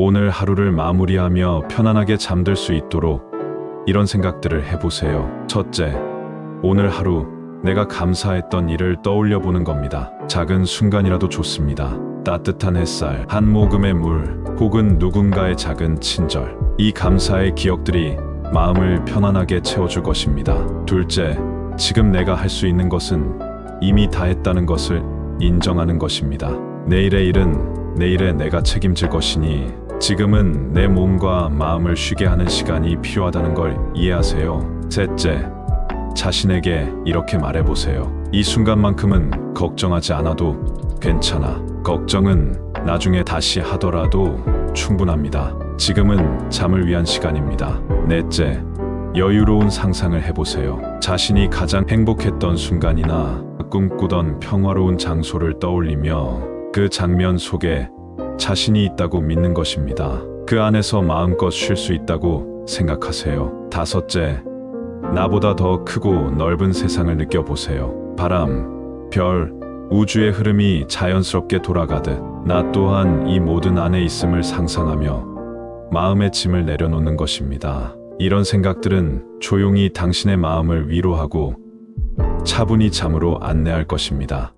오늘 하루를 마무리하며 편안하게 잠들 수 있도록 이런 생각들을 해보세요. 첫째, 오늘 하루 내가 감사했던 일을 떠올려 보는 겁니다. 작은 순간이라도 좋습니다. 따뜻한 햇살, 한 모금의 물, 혹은 누군가의 작은 친절. 이 감사의 기억들이 마음을 편안하게 채워줄 것입니다. 둘째, 지금 내가 할 수 있는 것은 이미 다 했다는 것을 인정하는 것입니다. 내일의 일은 내일의 내가 책임질 것이니 지금은 내 몸과 마음을 쉬게 하는 시간이 필요하다는 걸 이해하세요. 셋째, 자신에게 이렇게 말해보세요. 이 순간만큼은 걱정하지 않아도 괜찮아. 걱정은 나중에 다시 하더라도 충분합니다. 지금은 잠을 위한 시간입니다. 넷째, 여유로운 상상을 해보세요. 자신이 가장 행복했던 순간이나 꿈꾸던 평화로운 장소를 떠올리며 그 장면 속에 자신이 있다고 믿는 것입니다. 그 안에서 마음껏 쉴 수 있다고 생각하세요. 다섯째, 나보다 더 크고 넓은 세상을 느껴보세요. 바람, 별, 우주의 흐름이 자연스럽게 돌아가듯 나 또한 이 모든 안에 있음을 상상하며 마음의 짐을 내려놓는 것입니다. 이런 생각들은 조용히 당신의 마음을 위로하고 차분히 잠으로 안내할 것입니다.